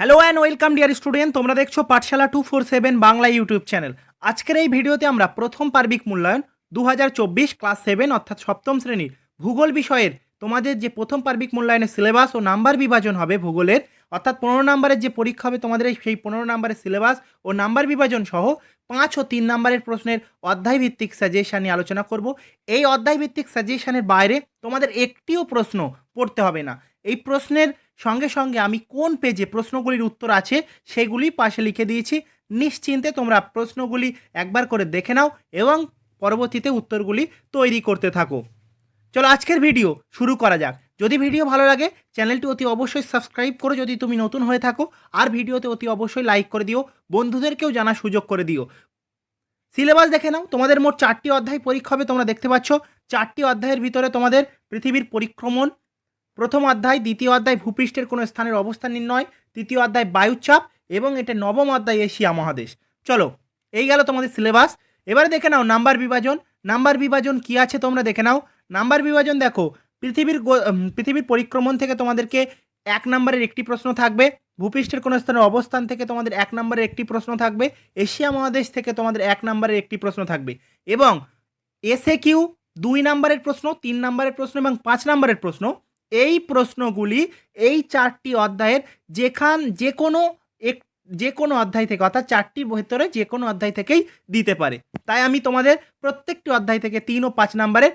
Hello and welcome dear student তোমরা দেখছ Pathshala two four seven Bangla YouTube channel আজকের এই ভিডিওতে আমরা প্রথম পার্বিক মূল্যায়ন দু হাজার চব্বিশ ক্লাস সেভেন অর্থাৎ সপ্তম শ্রেণির ভূগোল বিষয়ের তোমাদের যে প্রথম পার্বিক মূল্যায়নের সিলেবাস ও নাম্বার বিভাজন হবে ভূগোলের, অর্থাৎ পনেরো নাম্বারের যে পরীক্ষা হবে তোমাদের সেই পনেরো নাম্বারের সিলেবাস ও নাম্বার বিভাজন সহ পাঁচ ও তিন নাম্বারের প্রশ্নের অধ্যায় ভিত্তিক সাজেশন নিয়ে আলোচনা করব। এই অধ্যায় ভিত্তিক সাজেশনের বাইরে তোমাদের একটিও প্রশ্ন পড়তে হবে না। এই প্রশ্নের সঙ্গে সঙ্গে আমি কোন পেজে প্রশ্নগুলির উত্তর আছে সেগুলি পাশে লিখে দিয়েছি। নিশ্চিন্তে তোমরা প্রশ্নগুলি একবার করে দেখে নাও এবং পরবর্তীতে উত্তরগুলি তৈরি করতে থাকো। চলো আজকের ভিডিও শুরু করা যাক। যদি ভিডিও ভালো লাগে, চ্যানেলটি অতি অবশ্যই সাবস্ক্রাইব করো যদি তুমি নতুন হয়ে থাকো। আর ভিডিওতে অতি অবশ্যই লাইক করে দিও, বন্ধুদেরকেও জানার সুযোগ করে দিও। সিলেবাস দেখে নাও, তোমাদের মোট চারটি অধ্যায় পরীক্ষা হবে, তোমরা দেখতে পাচ্ছ। চারটি অধ্যায়ের ভিতরে তোমাদের পৃথিবীর পরিক্রমণ প্রথম অধ্যায়, দ্বিতীয় অধ্যায় ভূপৃষ্ঠের কোনো স্থানের অবস্থান নির্ণয়, তৃতীয় অধ্যায় বায়ুচাপ এবং এটা নবম অধ্যায় এশিয়া মহাদেশ। চলো, এই গেল তোমাদের সিলেবাস। এবারে দেখে নাও নাম্বার বিভাজন। নাম্বার বিভাজন কি আছে তোমরা দেখে নাও। নাম্বার বিভাজন দেখো, পৃথিবীর পৃথিবীর পরিক্রমণ থেকে তোমাদেরকে এক নম্বরের একটি প্রশ্ন থাকবে। ভূপৃষ্ঠের কোনো স্থানের অবস্থান থেকে তোমাদের এক নম্বরের একটি প্রশ্ন থাকবে। এশিয়া মহাদেশ থেকে তোমাদের এক নম্বরের একটি প্রশ্ন থাকবে এবং এসএ কিউ দুই নম্বরের প্রশ্ন, তিন নম্বরের প্রশ্ন এবং পাঁচ নম্বরের প্রশ্ন। এই প্রশ্নগুলি এই চারটি অধ্যায়ের যেখান যে কোনো এক যে কোনো অধ্যায় থেকে, অর্থাৎ চারটির ভেতরে যে কোনো অধ্যায় থেকেই দিতে পারে। তাই আমি তোমাদের প্রত্যেকটি অধ্যায় থেকে তিন ও পাঁচ নম্বরের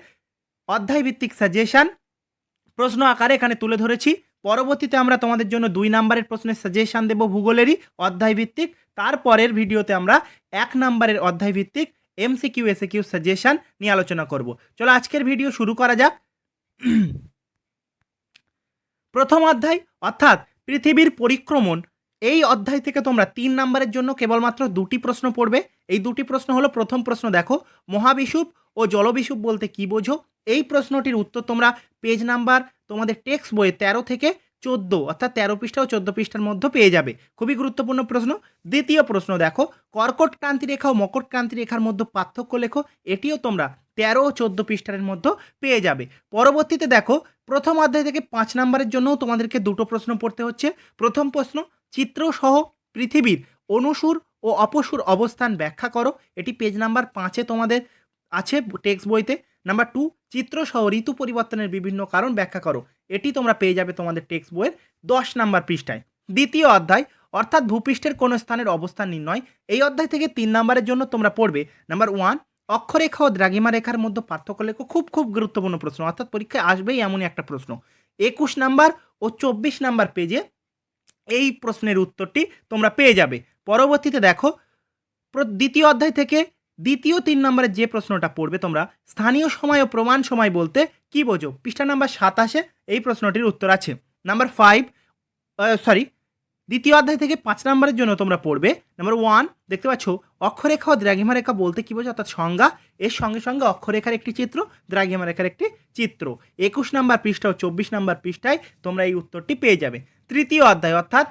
অধ্যায় ভিত্তিক সাজেশন প্রশ্ন আকারে এখানে তুলে ধরেছি। পরবর্তীতে আমরা তোমাদের জন্য দুই নাম্বারের প্রশ্নের সাজেশান দেব ভূগোলেরই অধ্যায় ভিত্তিক তারপরের ভিডিওতে আমরা এক নাম্বারের অধ্যায় ভিত্তিক এমসিকিউ এসিকিউ সাজেশান নিয়ে আলোচনা করব। চলো আজকের ভিডিও শুরু করা যাক। প্রথম অধ্যায়, অর্থাৎ পৃথিবীর পরিক্রমণ, এই অধ্যায় থেকে তোমরা তিন নাম্বারের জন্য কেবলমাত্র দুটি প্রশ্ন পড়বে। এই দুটি প্রশ্ন হলো, প্রথম প্রশ্ন দেখো, মহাবিষুব ও জলবিষুব বলতে কি বোঝো? এই প্রশ্নটির উত্তর তোমরা পেজ নাম্বার, তোমাদের টেক্সট বইয়ে তেরো থেকে চোদ্দ, অর্থাৎ তেরো পৃষ্ঠা ও চোদ্দ পৃষ্ঠার মধ্যে পেয়ে যাবে। খুবই গুরুত্বপূর্ণ প্রশ্ন। দ্বিতীয় প্রশ্ন দেখো, কর্কট ক্রান্তি রেখা ও মকট ক্রান্তি রেখার মধ্যে পার্থক্য লেখো, এটিও তোমরা তেরো ও চোদ্দ পৃষ্ঠার মধ্যে পেয়ে যাবে। পরবর্তীতে দেখো প্রথম অধ্যায় থেকে পাঁচ নম্বরের জন্যও তোমাদেরকে দুটো প্রশ্ন পড়তে হচ্ছে। প্রথম প্রশ্ন চিত্রসহ পৃথিবীর অনুসুর ও অপসুর অবস্থান ব্যাখ্যা করো। এটি পেজ নাম্বার পাঁচে তোমাদের আছে টেক্সট বইতে। নাম্বার টু চিত্রসহ ঋতু পরিবর্তনের বিভিন্ন কারণ ব্যাখ্যা করো। এটি তোমরা পেয়ে যাবে তোমাদের টেক্সট বইয়ের দশ নাম্বার পৃষ্ঠায়। দ্বিতীয় অধ্যায়, অর্থাৎ ভূপৃষ্ঠের কোনো স্থানের অবস্থান নির্ণয়। এই অধ্যায় থেকে তিন নাম্বারের জন্য তোমরা পড়বে। নাম্বার ওয়ান অক্ষরেখা ও দ্রাঘিমা রেখার মধ্যে পার্থক্য লেখো, খুব খুব গুরুত্বপূর্ণ প্রশ্ন। অর্থাৎ পরীক্ষায় আসবেই এমনই একটা প্রশ্ন। একুশ নাম্বার ও চব্বিশ নাম্বার পেজে এই প্রশ্নের উত্তরটি তোমরা পেয়ে যাবে। পরবর্তীতে দেখো দ্বিতীয় অধ্যায় থেকে দ্বিতীয় তিন নম্বরের যে প্রশ্নটা পড়বে তোমরা, স্থানীয় সময় ও প্রমাণ সময় বলতে কি বোঝো? পৃষ্ঠা নাম্বার সাতাশে এই প্রশ্নটির উত্তর আছে। নাম্বার ফাইভ সরি দ্বিতীয় অধ্যায় থেকে পাঁচ নম্বরের জন্য তোমরা পড়বে। নাম্বার ওয়ান দেখতে পাচ্ছ অক্ষরেখা ও দ্রাঘিমা রেখা বলতে কি বোঝো অর্থাৎ সংজ্ঞা। এর সঙ্গে সঙ্গে অক্ষরেখার একটি চিত্র দ্রাঘিমা রেখার একটি চিত্র। একুশ নাম্বার পৃষ্ঠা ও চব্বিশ নাম্বার পৃষ্ঠায় তোমরা এই উত্তরটি পেয়ে যাবে। তৃতীয় অধ্যায়, অর্থাৎ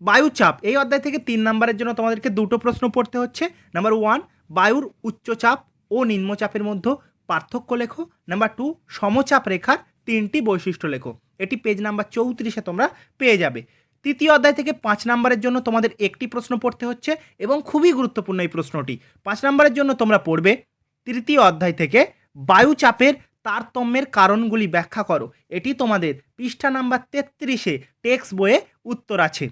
বায়ুচাপ। এই অধ্যায় থেকে তিন নম্বরের জন্য তোমাদেরকে দুটো প্রশ্ন পড়তে হচ্ছে। নাম্বার ওয়ান, বায়ুর উচ্চচাপ ও নিম্নচাপের মধ্যে পার্থক্য লেখো। নাম্বার টু, সমচাপ রেখার তিনটি বৈশিষ্ট্য লেখো। এটি পেজ নাম্বার চৌত্রিশে তোমরা পেয়ে যাবে। তৃতীয় অধ্যায় থেকে পাঁচ নম্বরের জন্য তোমাদের একটি প্রশ্ন পড়তে হচ্ছে এবং খুবই গুরুত্বপূর্ণ এই প্রশ্নটি। পাঁচ নম্বরের জন্য তোমরা পড়বে, তৃতীয় অধ্যায় থেকে বায়ুচাপের তারতম্যের কারণগুলি ব্যাখ্যা করো। এটি তোমাদের পৃষ্ঠা নাম্বার তেত্রিশে টেক্সট বইয়ে উত্তর আছে।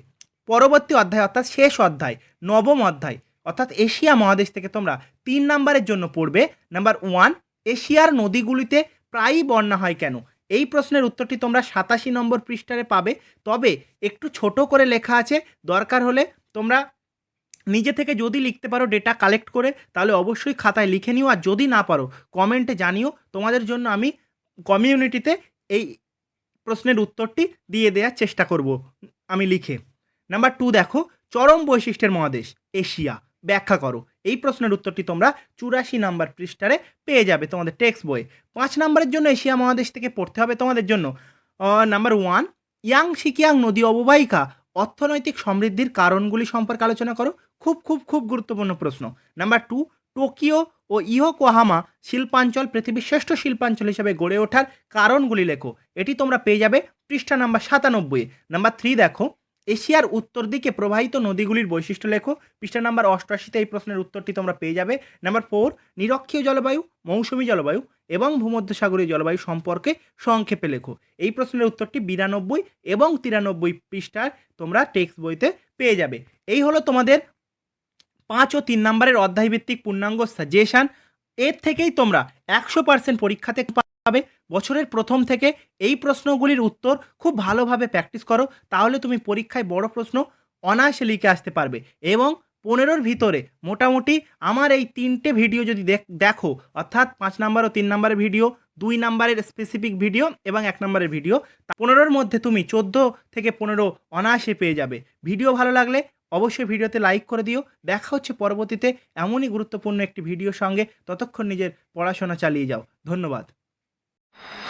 পরবর্তী অধ্যায় অর্থাৎ শেষ অধ্যায়, নবম অধ্যায়, অর্থাৎ এশিয়া মহাদেশ থেকে তোমরা তিন নাম্বারের জন্য পড়বে। নাম্বার ওয়ান, এশিয়ার নদীগুলিতে প্রায়ই বন্যা হয় কেন? এই প্রশ্নের উত্তরটি তোমরা সাতাশি নম্বর পৃষ্ঠারে পাবে। তবে একটু ছোট করে লেখা আছে, দরকার হলে তোমরা নিজে থেকে যদি লিখতে পারো ডেটা কালেক্ট করে, তাহলে অবশ্যই খাতায় লিখে নিও। আর যদি না পারো, কমেন্টে জানিও। তোমাদের জন্য আমি কমিউনিটিতে এই প্রশ্নের উত্তরটি দিয়ে দেওয়ার চেষ্টা করব আমি লিখে। নাম্বার টু দেখো, চরম বৈশিষ্ট্যের মহাদেশ, এশিয়া। ব্যাখ্যা করো। এই প্রশ্নের উত্তরটি তোমরা চুরাশি নাম্বার পৃষ্ঠারে পেয়ে যাবে তোমাদের টেক্সট বইয়ে। পাঁচ নাম্বারের জন্য এশিয়া মহাদেশ থেকে পড়তে হবে তোমাদের জন্য। নাম্বার ওয়ান, ইয়াং সিকিয়াং নদী অববাহিকা অর্থনৈতিক সমৃদ্ধির কারণগুলি সম্পর্কে আলোচনা করো। খুব খুব খুব গুরুত্বপূর্ণ প্রশ্ন। নাম্বার টু, টোকিও ও ইহোকোহামা শিল্পাঞ্চল পৃথিবীর শ্রেষ্ঠ শিল্পাঞ্চল হিসেবে গড়ে ওঠার কারণগুলি লেখো। এটি তোমরা পেয়ে যাবে পৃষ্ঠা নাম্বার সাতানব্বই নাম্বার থ্রি দেখো এশিয়ার উত্তর দিকে প্রবাহিত নদীগুলির বৈশিষ্ট্য লেখো। পৃষ্ঠা নাম্বার অষ্টআশিতে এই প্রশ্নের উত্তরটি তোমরা পেয়ে যাবে। নাম্বার ফোর, নিরক্ষীয় জলবায়ু, মৌসুমী জলবায়ু এবং ভূমধ্যসাগরীয় জলবায়ু সম্পর্কে সংক্ষেপে লেখো। এই প্রশ্নের উত্তরটি বিরানব্বই এবং তিরানব্বই পৃষ্ঠার তোমরা টেক্সট বইতে পেয়ে যাবে। এই হলো তোমাদের পাঁচ ও তিন নম্বরের অধ্যায়ভিত্তিক পূর্ণাঙ্গ সাজেশান। এর থেকেই তোমরা একশো পার্সেন্ট পরীক্ষাতে পাবে বছরের প্রথম থেকে এই প্রশ্নগুলির উত্তর খুব ভালোভাবে প্র্যাকটিস করো, তাহলে তুমি পরীক্ষায় বড় প্রশ্ন অনায়াসে লিখে আসতে পারবে এবং পনেরোর ভিতরে মোটামুটি আমার এই তিনটে ভিডিও যদি দেখ- অর্থাৎ পাঁচ নাম্বার ও তিন নাম্বারের ভিডিও দুই নাম্বারের স্পেসিফিক ভিডিও এবং এক নম্বরের ভিডিও পনেরোর মধ্যে তুমি চোদ্দ থেকে পনেরো অনায়াসে পেয়ে যাবে। ভিডিও ভালো লাগলে অবশ্যই ভিডিওতে লাইক করে দিও। দেখা হচ্ছে পরবর্তীতে এমনই গুরুত্বপূর্ণ একটি ভিডিওর সঙ্গে। ততক্ষণ নিজের পড়াশোনা চালিয়ে যাও। ধন্যবাদ। you